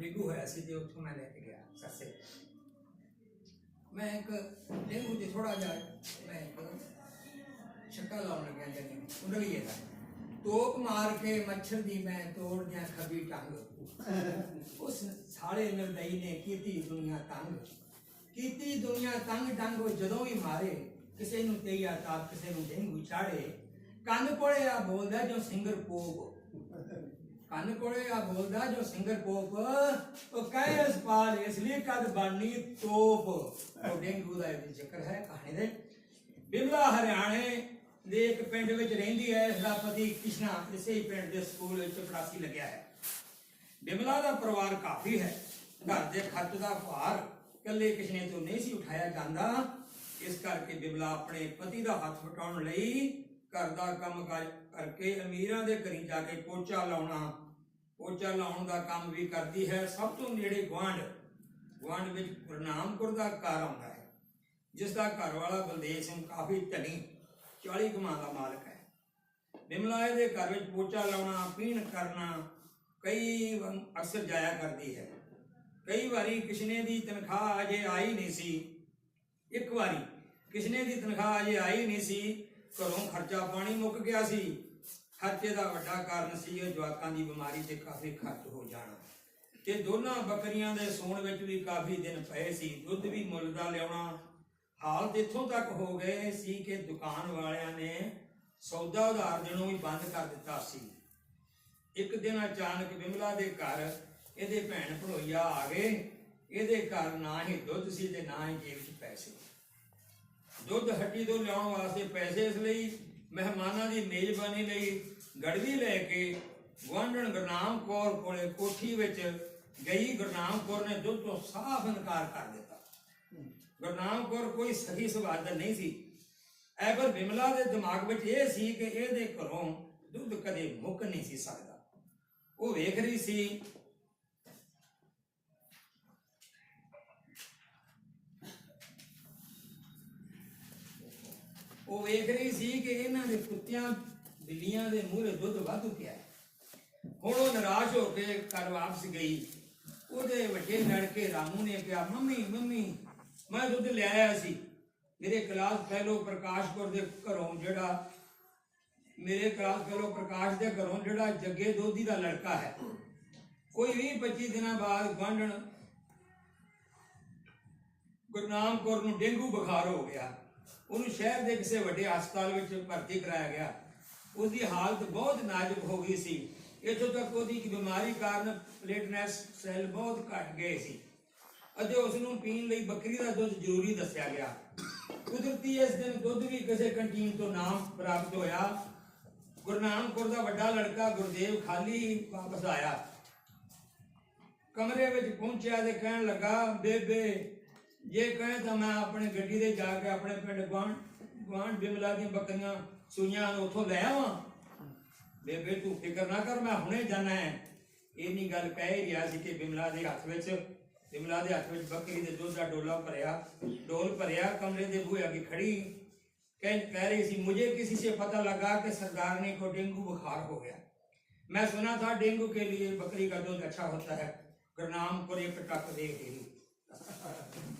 Dengue ਹੋਇਆ ਸੀ ਤੇ ਉੱਥੋਂ ਮੈਂ ਲੈ ਕੇ ਗਿਆ ਸਰਸੇ ਮੈਂ ਇੱਕ ਡੇਂਗੂ ਤੇ ਥੋੜਾ ਜਿਹਾ ਮੈਂ ਇੱਕ ਛੱਕਾ ਲਾਉਣ ਲੱਗਿਆ ਜਾਨੀ ਉਂਗਲੀਏ ਦਾ ਤੋਪ ਮਾਰ ਕੇ ਮੱਛਰ ਦੀ ਮੈਂ ਤੋੜ ਦਿਆਂ ਖੱਬੀ ਟੰਗ। ਉਸ ਸਾਲੇ ਨਿਰਦਈ ਨੇ ਕੀਤੀ ਦੁਨੀਆ ਤੰਗ। ਕੀਤੀ ਦੁਨੀਆ ਤੰਗ ਟੰਗ ਜਦੋਂ ਵੀ ਮਾਰੇ, ਕਿਸੇ ਨੂੰ ਤੇਈਆ ਤਾਪ ਕਿਸੇ ਨੂੰ ਡੇਂਗੂ ਚਾੜੇ। ਕੰਨ ਕੋਲੇ ਆ ਬੋਲਦਾ ਜੋ ਸਿੰਗਰ ਪੋਪ ਕੰਨ ਕੋਲੇ ਆ ਬੋਲਦਾ ਜੋ ਸਿੰਗਰ ਪੋਪ, ਉਹ ਕਹੇ ਅਸਪਾਲ ਇਸ ਲਈ ਕਦ ਬਣਨੀ ਤੋਪ। ਉਹ ਡੇਂਗੂ ਦਾ ਇਹ ਜ਼ਿਕਰ ਹੈ ਕਹਾਣੀ ਦੇ। ਬਿਮਲਾ ਹਰਿਆਣੇ ਦੇ ਇੱਕ ਪਿੰਡ ਵਿੱਚ ਰਹਿੰਦੀ ਹੈ, ਇਸ ਦਾ ਪਤੀ ਕਿਸ਼ਨਾ ਇਸੇ ਹੀ ਪਿੰਡ ਦੇ ਸਕੂਲ ਵਿੱਚ ਪੜਾਸੀ ਲੱਗਿਆ ਹੈ। ਬਿਮਲਾ ਦਾ ਪਰਿਵਾਰ ਕਾਫੀ ਹੈ। ਘਰ ਦੇ ਖਰਚ ਦਾ ਭਾਰ ਇਕੱਲੇ ਕਿਸ਼ਨੇ ਤੋਂ ਨਹੀਂ ਸੀ ਉਠਾਇਆ ਜਾਂਦਾ। ਇਸ ਕਰਕੇ ਬਿਮਲਾ ਆਪਣੇ ਪਤੀ ਦਾ ਹੱਥ ਵਟਾਉਣ ਲਈ ਘਰ ਦਾ ਕੰਮ ਕਾਜ ਕਰਕੇ ਅਮੀਰਾਂ ਦੇ ਘਰੀ ਜਾ ਕੇ ਪੋਚਾ ਲਾਉਣਾ ਪੋਚਾ ਲਾਉਣ ਦਾ ਕੰਮ ਵੀ ਕਰਦੀ ਹੈ। ਸਭ ਤੋਂ ਨੇੜੇ ਗੁਆਂਢ ਗੁਆਂਢ ਵਿੱਚ ਗੁਰਨਾਮਪੁਰ ਦਾ ਘਰ ਆਉਂਦਾ ਹੈ, ਜਿਸ ਦਾ ਘਰ ਵਾਲਾ ਬਲਦੇਵ ਸਿੰਘ ਕਾਫੀ ਧਨੀ 40 ਕਮਾਂ ਦਾ ਮਾਲਕ ਹੈ। ਬਿਮਲਾ ਦੇ ਘਰ ਵਿੱਚ ਪੋਚਾ ਲਾਉਣਾ, ਪੀਣ ਕਰਨਾ ਕਈ ਵਾਰ ਅਕਸਰ ਜਾਇਆ ਕਰਦੀ ਹੈ। ਕਈ ਵਾਰੀ ਕਿਸ਼ਨੇ ਦੀ ਤਨਖਾਹ ਅਜੇ ਆਈ ਨਹੀਂ ਸੀ। ਇੱਕ ਵਾਰੀ ਕਿਸ਼ਨੇ ਦੀ ਤਨਖਾਹ ਅਜੇ ਆਈ ਨਹੀਂ ਸੀ। ਘਰੋਂ ਖਰਚਾ ਪਾਣੀ ਮੁੱਕ ਗਿਆ ਸੀ। ਖਰਚੇ ਦਾ ਵੱਡਾ ਕਾਰਨ ਸੀ ਇਹ ਜਵਾਕਾਂ ਦੀ ਬਿਮਾਰੀ ਤੇ ਕਾਫੀ ਖਰਚ ਹੋ ਜਾਣਾ। ਤੇ ਦੋਨਾਂ ਬੱਕਰੀਆਂ ਦੇ ਸੂਣ ਵਿੱਚ ਵੀ ਕਾਫੀ ਦਿਨ ਪਏ ਸੀ। ਦੁੱਧ ਵੀ ਮੁੱਲ ਦਾ ਲਿਆਉਣਾ ਹਾਲਤ ਇੱਥੋਂ ਤੱਕ ਹੋ ਗਏ ਸੀ ਕਿ ਦੁਕਾਨ ਵਾਲਿਆਂ ਨੇ ਸੌਦਾ ਉਧਾਰ ਦੇਣੋਂ ਵੀ ਬੰਦ ਕਰ ਦਿੱਤਾ ਸੀ। ਇੱਕ ਦਿਨ ਅਚਾਨਕ ਬਿਮਲਾ ਦੇ ਘਰ ਇਹਦੇ ਭੈਣ ਭਰੋਈਆ ਆ ਗਏ। ਇਹਦੇ ਘਰ ਨਾ ਹੀ ਦੁੱਧ ਸੀ ਤੇ ਨਾ ਹੀ ਜੇਬ 'ਚ ਪੈਸੇ। ਦੁੱਧ ਹੱਟੀ ਤੋਂ ਲਿਆਉਣ ਵਾਸਤੇ ਪੈਸੇ ਇਸ ਲਈ ਮਹਿਮਾਨਾਂ ਦੀ ਮੇਜ਼ਬਾਨੀ ਲਈ ਗੜਵੀ ਲੈ ਕੇ ਗੁਆਂਢਣ ਗੁਰਨਾਮ ਕੌਰ ਕੋਲੇ ਕੋਠੀ ਵਿੱਚ ਗਈ। ਗੁਰਨਾਮ ਕੌਰ ਨੇ ਦੁੱਧ ਤੋਂ ਸਾਫ਼ ਇਨਕਾਰ ਕਰ ਦਿੱਤਾ। ਗੁਰਨਾਮ ਕੌਰ ਕੋਈ ਸਹੀ ਸਵਾਦਨ ਨਹੀਂ ਸੀ। ਐਬਰ ਬਿਮਲਾ ਦੇ ਦਿਮਾਗ ਵਿੱਚ ਇਹ ਸੀ ਕਿ ਇਹਦੇ ਘਰੋਂ ਦੁੱਧ ਕਦੇ ਮੁੱਕ ਨਹੀਂ ਸੀ ਸਕਦਾ। ਉਹ ਵੇਖ ਰਹੀ ਸੀ ਉਹ ਵੇਖ ਰਹੀ ਸੀ ਕਿ ਇਹਨਾਂ ਦੇ ਕੁੱਤਿਆਂ ਬਿੱਲੀਆਂ ਦੇ ਮੂਹਰੇ ਦੁੱਧ ਵਾਧੂ ਪਿਆ ਹੁਣ ਉਹ ਨਿਰਾਸ਼ ਹੋ ਕੇ ਘਰ ਵਾਪਸ ਗਈ। ਉਹਦੇ ਵੱਡੇ ਲੜਕੇ ਰਾਮੂ ਨੇ ਕਿਹਾ, ਮੰਮੀ ਮੰਮੀ, ਮੈਂ ਦੁੱਧ ਲੈ ਆਇਆ ਸੀ। ਮੇਰੇ ਕਲਾਸ ਫੈਲੋ ਪ੍ਰਕਾਸ਼ ਕੌਰ ਦੇ ਘਰੋਂ ਜਿਹੜਾ, ਮੇਰੇ ਕਲਾਸ ਫੈਲੋ ਪ੍ਰਕਾਸ਼ ਦੇ ਘਰੋਂ ਜਿਹੜਾ ਜੱਗੇ ਦੋਧੀ ਦਾ ਲੜਕਾ ਹੈ। ਕੋਈ 20 25 ਦਿਨਾਂ ਬਾਅਦ ਗਵਾਂਢਣ ਗੁਰਨਾਮ ਕੌਰ ਨੂੰ ਡੇਂਗੂ ਬੁਖਾਰ ਹੋ ਗਿਆ। ਉਹਨੂੰ ਸ਼ਹਿਰ ਦੇ ਕਿਸੇ ਵੱਡੇ ਹਸਪਤਾਲ ਵਿੱਚ ਭਰਤੀ ਕਰਾਇਆ ਗਿਆ। ਉਸ ਦੀ ਹਾਲਤ ਬਹੁਤ ਨਾਜ਼ੁਕ ਹੋ ਗਈ ਸੀ। ਇੱਥੋਂ ਤੱਕ ਉਹਦੀ ਕਿ ਬਿਮਾਰੀ ਕਾਰਨ ਪਲੇਟਨੈਸ ਸੈੱਲ ਬਹੁਤ ਘਟ ਗਏ ਸੀ ਅਤੇ ਉਸ ਨੂੰ ਪੀਣ ਲਈ ਬੱਕਰੀ ਦਾ ਦੁੱਧ ਜ਼ਰੂਰੀ ਦੱਸਿਆ ਗਿਆ। ਕੁਦਰਤੀ ਇਸ ਦਿਨ ਦੁੱਧ ਵੀ ਕਿਸੇ ਕੰਟੀਨ ਤੋਂ ਨਾਮ ਪ੍ਰਾਪਤ ਹੋਇਆ। ਗੁਰਨਾਮ ਦਾ ਵੱਡਾ ਲੜਕਾ ਗੁਰਦੇਵ ਖਾਲੀ ਵਾਪਸ ਆਇਆ। ਕਮਰੇ ਵਿੱਚ ਪਹੁੰਚਿਆ ਤੇ ਕਹਿਣ ਲੱਗਾ, ਬੇਬੇ ਜੇ ਕਹੇ ਤਾਂ ਮੈਂ ਆਪਣੇ ਗੱਡੀ ਦੇ ਜਾ ਕੇ ਆਪਣੇ ਪਿੰਡ ਗਵਾਂਢ ਗਵਾਂਢ ਬਿਮਲਾ ਦੀਆਂ ਬੱਕਰੀਆਂ ਸੂਈਆਂ ਨੂੰ ਉੱਥੋਂ ਲੈ ਆਵਾਂ ਬੇਬੇ ਤੂੰ ਫਿਕਰ ਨਾ ਕਰ ਮੈਂ ਹੁਣੇ ਜਾਣਾ ਹੈ ਇੰਨੀ ਗੱਲ ਕਹਿ ਹੀ ਰਿਹਾ ਸੀ ਕਿ ਬਿਮਲਾ ਦੇ ਹੱਥ ਵਿੱਚ ਬਿਮਲਾ ਦੇ ਹੱਥ ਵਿੱਚ ਬੱਕਰੀ ਦੇ ਦੁੱਧ ਦਾ ਡੋਲਾ ਭਰਿਆ ਡੋਲ ਭਰਿਆ ਕਮਰੇ ਦੇ ਬੂਹੇ ਅੱਗੇ ਖੜੀ ਕਹਿ कह रही थी मुझे किसी से पता लगा कि सरदारनी को डेंगू बुखार हो गया मैं सुना था डेंगू के लिए बकरी का दूध अच्छा होता है गुरनाम को एक टक दे गई